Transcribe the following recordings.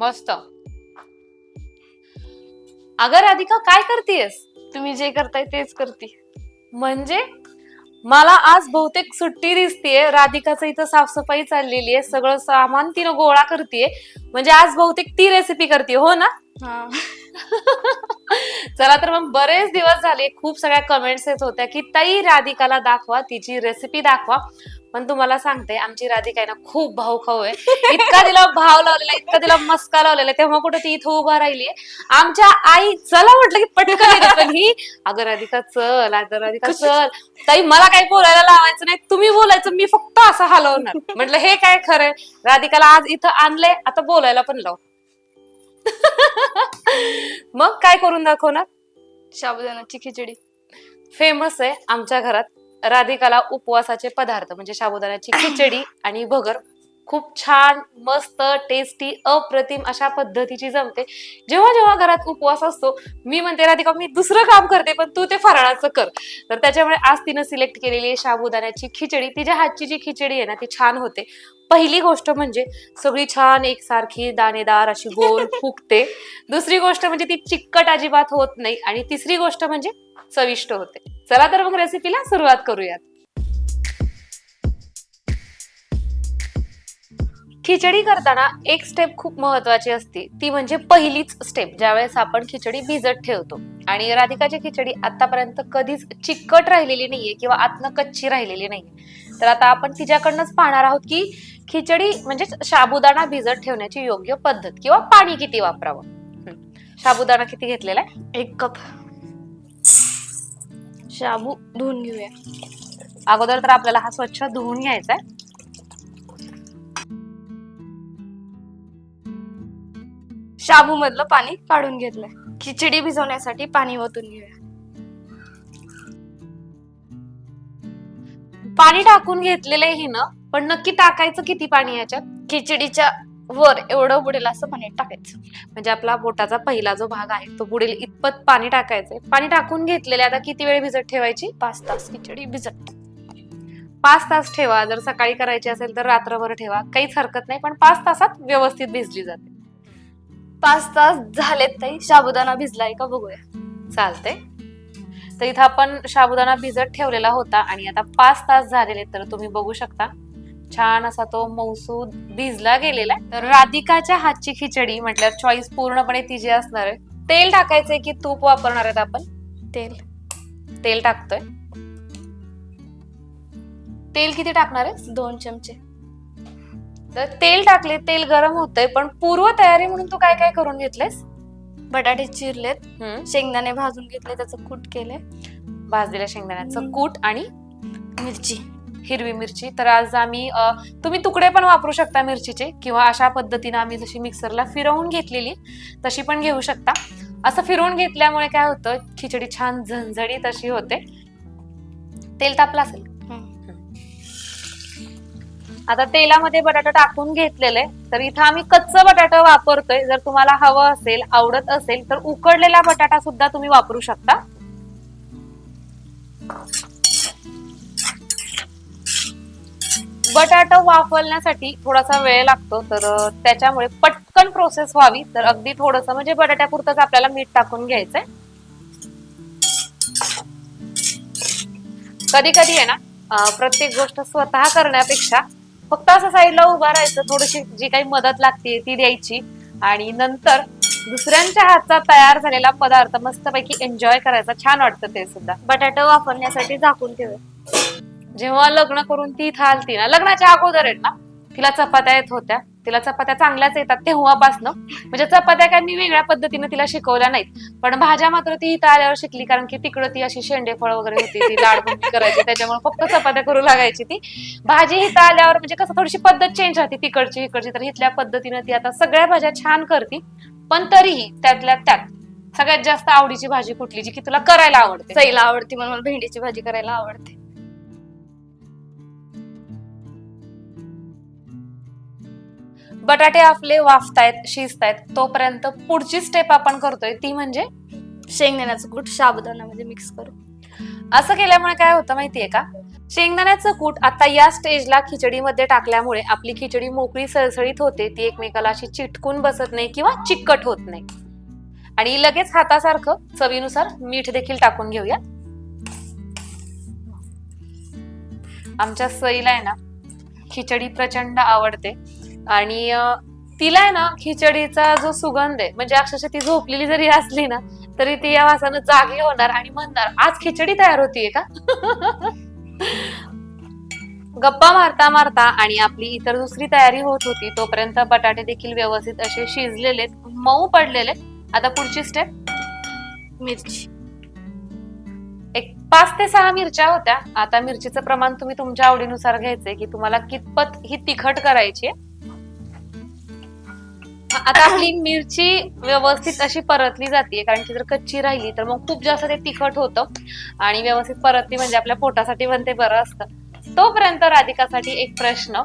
मस्त. अगं राधिका काय करतेयस? तुम्ही जे करताय तेच करते. म्हणजे? मला आज बहुतेक सुट्टी दिसतीये. राधिकाचं इथं साफसफाई चाललेली आहे. सगळं सामान तिनं गोळा करतेय. म्हणजे आज बहुतेक ती रेसिपी करते हो ना? हा. चला तर मग बरेच दिवस झाले. खूप सगळ्या कमेंट्स येत होत्या की ताई राधिकाला दाखवा तिची रेसिपी दाखवा. पण तुम्हाला सांगते आमची राधिका आहे ना खूप भाऊ खाऊ आहे. इतका तिला भाव लावलेला इतका तिला मस्का लावलेला आहे, तेव्हा कुठं ती इथं उभा राहिली आमच्या आई चला म्हटलं की पटकन येते, पण ही अगं राधिका चल अगं राधिका चल. ताई मला काही बोलायला लावायचं नाही तुम्ही बोलायचं मी फक्त असं हलवणार. म्हटलं हे काय खरंय राधिकाला आज इथं आणलंय आता बोलायला पण लाव. मग काय करून दाखवणार? साबुदाणाची खिचडी. फेमस आहे आमच्या घरात. राधिकाला उपवासाचे पदार्थ म्हणजे साबुदाण्याची खिचडी आणि भगर. खूप छान मस्त टेस्टी अप्रतिम अशा पद्धतीची जमते. जेव्हा जेव्हा घरात उपवास असतो मी म्हणते राधिका मी दुसरं काम करते पण तू ते फराळाचं कर. तर त्याच्यामुळे आज तिनं सिलेक्ट केलेली आहे साबुदाण्याची खिचडी. तिच्या हातची जी खिचडी आहे ना ती छान होते. पहिली गोष्ट म्हणजे सगळी छान एकसारखी दाणेदार अशी गोल फुगते. दुसरी गोष्ट म्हणजे ती चिकट अजिबात होत नाही. आणि तिसरी गोष्ट म्हणजे चविष्ट होते. चला तर मग रेसिपीला सुरुवात करूयात. खिचडी करताना एक स्टेप खूप महत्वाची असते. ती म्हणजे पहिलीच स्टेप ज्यावेळेस आपण खिचडी भिजत ठेवतो. आणि राधिकाची खिचडी आतापर्यंत कधीच चिकट राहिलेली नाहीये किंवा आतनं कच्ची राहिलेली नाहीये. तर आता आपण तिच्याकडनंच पाहणार आहोत की खिचडी म्हणजे साबुदाणा भिजत ठेवण्याची योग्य पद्धत किंवा पाणी किती वापरावं? शाबुदाणा साबुदाणा किती घेतलेला आहे? एक कप. शाबू धुवून घेऊया. अगोदर तर आपल्याला हा स्वच्छ धुवून घ्यायचा आहे. शाबू मधलं पाणी काढून घेतलंय. खिचडी भिजवण्यासाठी पाणी ओतून घेऊया. पाणी टाकून घेतलेलं आहे हिनं पण नक्की टाकायचं किती पाणी याच्यात? खिचडीच्या वर एवढं बुडेल असं पाणी टाकायचं. म्हणजे आपला बोटाचा पहिला जो भाग आहे तो बुडेल इतपत पाणी टाकायचंय. पाणी टाकून घेतलेले आता किती वेळ भिजत ठेवायची? पाच तास खिचडी भिजत. पाच तास ठेवा. जर सकाळी करायची असेल तर रात्रभर ठेवा. काहीच हरकत नाही पण पाच तासात व्यवस्थित भिजली जाते. पाच तास झालेत ताई. साबुदाणा भिजलाय का बघूया. चालते तर इथं आपण साबुदाणा भिजत ठेवलेला होता आणि आता पाच तास झालेले तर तुम्ही बघू शकता. छान असा तो मौसूद भिजला गेलेला आहे. तर राधिकाच्या हातची खिचडी म्हटल्यावर चॉईस पूर्णपणे तिची असणार आहे तेल टाकायचंय की तूप वापरणार आहेत आपण? तेल. तेल टाकतोय. तेल किती टाकणार आहे दोन चमचे. तर तेल टाकले तेल गरम होतंय पण पूर्व तयारी म्हणून तू काय काय करून घेतलेस? बटाटे चिरलेत. शेंगदाणे भाजून घेतले त्याचं कूट केलंय. भाजलेल्या शेंगदाण्याचं. कूट आणि? मिरची. हिरवी मिरची. तर आज आम्ही तुम्ही तुकडे पण वापरू शकता मिरचीचे किंवा अशा पद्धतीने आम्ही जशी मिक्सरला फिरवून घेतलेली तशी पण घेऊ शकता. असं फिरवून घेतल्यामुळे काय होतं खिचडी छान झणझणीत अशी होते. तेल तापलं असेल? आता तेलामध्ये बटाटा टाकून घेतलेले तर इथं आम्ही कच्च बटाटा वापरतोय. जर तुम्हाला हवं असेल आवडत असेल तर उकडलेला बटाटा सुद्धा तुम्ही वापरू शकता. बटाटा वाफवण्यासाठी थोडासा वेळ लागतो तर त्याच्यामुळे पटकन प्रोसेस व्हावी. तर अगदी थोडस म्हणजे बटाट्यापुरतच आपल्याला मीठ टाकून घ्यायचंय. कधी कधी आहे ना प्रत्येक गोष्ट स्वतः करण्यापेक्षा फक्त असं साईडला उभा राहायचं थोडीशी जी काही मदत लागते ती द्यायची. आणि नंतर दुसऱ्यांच्या हातचा तयार झालेला पदार्थ मस्तपैकी एन्जॉय करायचा छान वाटतं ते सुद्धा. बटाटा वापरण्यासाठी झाकून ठेवूया. जेव्हा लग्न करून ती इथं आलती ना लग्नाच्या अगोदर आहेत ना तिला चपात्या येत होत्या. तिला चपात्या चांगल्याच येतात तेव्हापासनं. म्हणजे चपात्या काय मी वेगळ्या पद्धतीने तिला शिकवल्या नाहीत. पण भाज्या मात्र ती इथं आल्यावर शिकली कारण की तिकडं ती अशी शेंडे फळ वगैरे होती ती लाडबुंदी करायची त्याच्यामुळे फक्त चपात्या करू लागायची ती. भाजी इथं आल्यावर म्हणजे कसं थोडीशी पद्धत चेंज राहते तिकडची इकडची. तर इथल्या पद्धतीनं ती आता सगळ्या भाज्या छान करते. पण तरीही त्यातल्या त्यात सगळ्यात जास्त आवडीची भाजी कुठली जी की तुला करायला आवडते? चईला आवडते म्हणून मला भेंडीची भाजी करायला आवडते. बटाटे आपले वाफतायत शिजतायत तोपर्यंत पुढची स्टेप आपण करतोय ती म्हणजे शेंगदाण्याचं कूट साबुदाण्यामध्ये मिक्स करू असं केल्यामुळे काय होतं माहितीये का? शेंगदाण्याचं कूट आता या स्टेजला खिचडीमध्ये टाकल्यामुळे आपली खिचडी मोकळी सळसळीत होते. ती एकमेकाला अशी चिटकून बसत नाही किंवा चिकट होत नाही. आणि लगेच हातासारखं चवीनुसार मीठ देखील टाकून घेऊया आमच्या सईला आहे ना खिचडी प्रचंड आवडते. आणि तिला आहे ना खिचडीचा जो सुगंध आहे म्हणजे अक्षरशः ती झोपलेली जरी असली ना तरी ती या वासानं जागी होणार आणि म्हणणार आज खिचडी तयार होतीये का? गप्पा मारता मारता आणि आपली इतर दुसरी तयारी होत होती तोपर्यंत बटाटे देखील व्यवस्थित असे शिजलेले मऊ पडलेले आता पुढची स्टेप मिरची. एक पाच ते सहा मिरच्या होत्या. आता मिरचीचं प्रमाण तुम्ही तुमच्या आवडीनुसार घ्यायचंय की तुम्हाला कितपत ही तिखट करायची आहे. आता आपली मिरची व्यवस्थित अशी परतली जाते कारण की जर कच्ची राहिली तर मग खूप जास्त ते तिखट होतं आणि व्यवस्थित परतली म्हणजे आपल्या पोटासाठी पण ते बरं असतं. तोपर्यंत राधिकासाठी एक प्रश्न.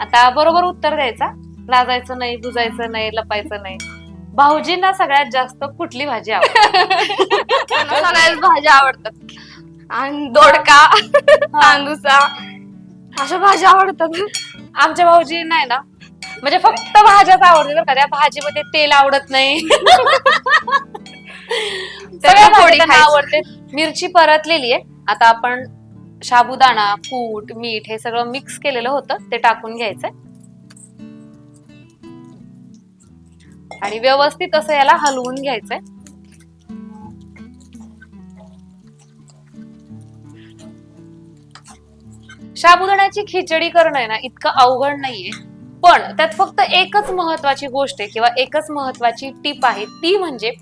आता बरोबर उत्तर द्यायचा. लाजायचं नाही बुजायचं नाही लपायचं नाही. भाऊजींना सगळ्यात जास्त कुठली भाजी आवडते? भाज्या आवडतात. आणि दोडका तांदूचा अशा भाज्या आवडतात. आमच्या भाऊजी नाही ना म्हणजे फक्त भाज्याच आवडते बरं का? त्या भाजीमध्ये तेल आवडत नाही. सगळ्या भाज्या त्यांना. आवडते. मिरची परतलेली आहे. आता आपण साबुदाणा कूट मीठ हे सगळं मिक्स केलेलं होतं. ते टाकून घ्यायचंय. आणि व्यवस्थित असं याला हलवून घ्यायचंय. साबुदाण्याची खिचडी करणं आहे ना इतकं अवघड नाहीये. पण त्यात फक्त एकच महत्वाची गोष्ट आहे किंवा एकच महत्वाची टीप आहे ती म्हणजे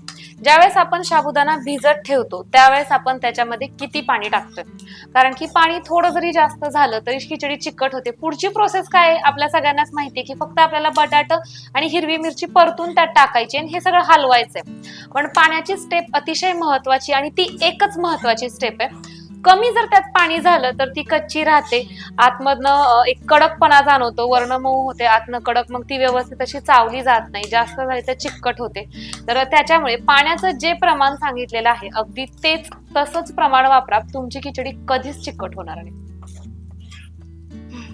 ज्यावेळेस आपण साबुदाणा भिजत ठेवतो त्यावेळेस आपण त्याच्यामध्ये किती पाणी टाकतोय? कारण की पाणी थोडं जरी जास्त झालं तरी खिचडी चिकट होते. पुढची प्रोसेस काय आहे? आपल्या सगळ्यांनाच माहिती आहे की फक्त आपल्याला बटाट आणि हिरवी मिरची परतून त्यात टाकायची आणि हे सगळं हलवायचंय. पण पाण्याची स्टेप अतिशय महत्वाची आणि ती एकच महत्वाची स्टेप आहे. कमी जर त्यात पाणी झालं तर ती कच्ची राहते. आतमधनं एक कडकपणा जाणवतो. वर्ण मऊ होते आतनं कडक मग ती व्यवस्थित अशी चावली जात नाही. जास्त झाली तर चिकट होते. तर त्याच्यामुळे पाण्याचं जे प्रमाण सांगितलेलं आहे अगदी तेच तसंच प्रमाण वापरा. तुमची खिचडी कधीच चिकट होणार नाही.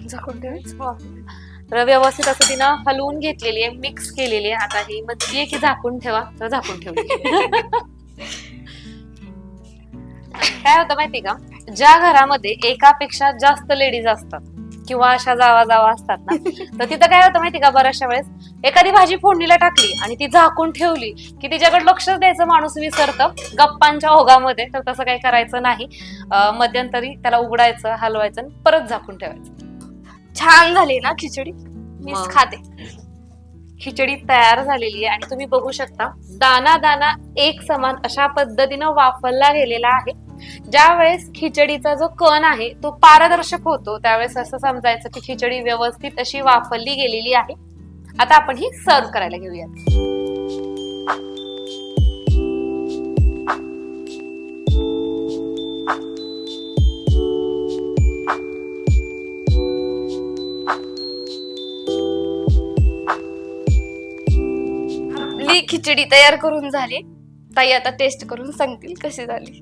झाकून ठेवायचं. तर व्यवस्थित असं तिनं हलवून घेतलेली आहे मिक्स केलेली आहे. आता ही आहे की झाकून ठेवा? तर झाकून ठेवली. काय होतं माहिती का? ज्या घरामध्ये एकापेक्षा जास्त लेडीज असतात किंवा अशा जावा जावा असतात ना तर तिथं काय होतं माहिती का बऱ्याचशा वेळेस? एखादी भाजी फोडणीला टाकली आणि ती झाकून ठेवली की तिच्याकडे लक्षच द्यायचं माणूस विसरतं गप्पांच्या ओघामध्ये तर तसं काही करायचं नाही. मध्यंतरी त्याला उघडायचं हलवायचं आणि परत झाकून ठेवायचं. छान झाली ना खिचडी? मीच मग. खाते. खिचडी तयार झालेली आहे आणि तुम्ही बघू शकता दाना दाना एक समान अशा पद्धतीनं वाफरला गेलेला आहे. ज्या वेळेस खिचडीचा जो कण आहे तो पारदर्शक होतो त्यावेळेस असं समजायचं की खिचडी व्यवस्थित अशी वापरली गेलेली आहे. आता आपण ही सर्व करायला घेऊयात. खिचडी तयार करून झाली. ताई आता टेस्ट करून सांगतील कशी झाली.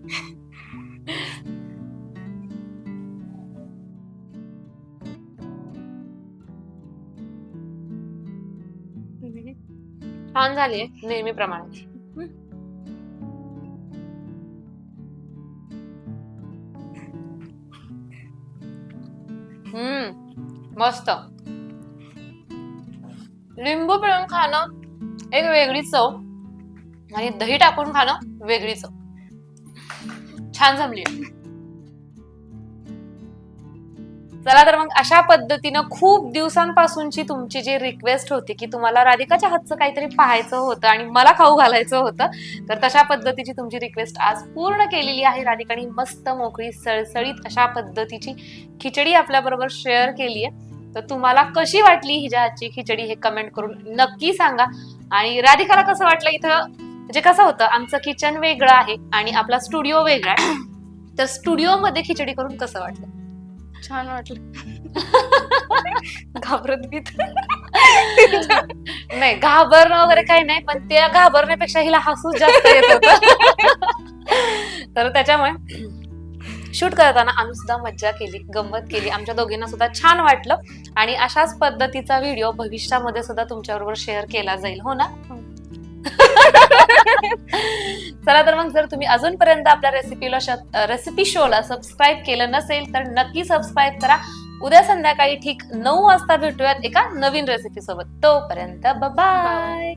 छान झाली नेहमीप्रमाणे. हम्म मस्त. लिंबू पिळून खाणं एक वेगळी चव आणि दही टाकून खाणं वेगळी चव. छान जमली. चला तर मग अशा पद्धतीनं खूप दिवसांपासूनची तुमची जी रिक्वेस्ट होती की तुम्हाला राधिकाच्या हातचं काहीतरी पाहायचं होतं आणि मला खाऊ घालायचं होतं तर तशा पद्धतीची तुमची रिक्वेस्ट आज पूर्ण केलेली आहे. राधिकाने मस्त मोकळी सळसळीत अशा पद्धतीची खिचडी आपल्याबरोबर शेअर केली आहे तर तुम्हाला कशी वाटली हिच्या हातची खिचडी हे कमेंट करून नक्की सांगा. आणि राधिकाला कसं वाटलं इथं? म्हणजे कसं होतं? आमचं किचन वेगळं आहे आणि आपला स्टुडिओ वेगळा आहे. तर स्टुडिओमध्ये खिचडी करून कसं वाटलं? छान वाटलं. घाबरत बीत नाही घाबरणं वगैरे काही नाही पण त्या घाबरण्यापेक्षा हिला हसूच जास्त येत होत. तर त्याच्यामुळे शूट करताना आम्ही सुद्धा मज्जा केली गंमत केली. आमच्या दोघींना सुद्धा छान वाटलं. आणि अशाच पद्धतीचा व्हिडिओ भविष्यामध्ये सुद्धा तुमच्याबरोबर शेअर केला जाईल. हो ना? चला तर मग जर तुम्ही अजूनपर्यंत आपल्या रेसिपीला रेसिपी शोला सबस्क्राईब केलं नसेल तर नक्की सबस्क्राईब करा. उद्या संध्याकाळी ठीक नऊ वाजता भेटूयात एका नवीन रेसिपी सोबत. तोपर्यंत बाय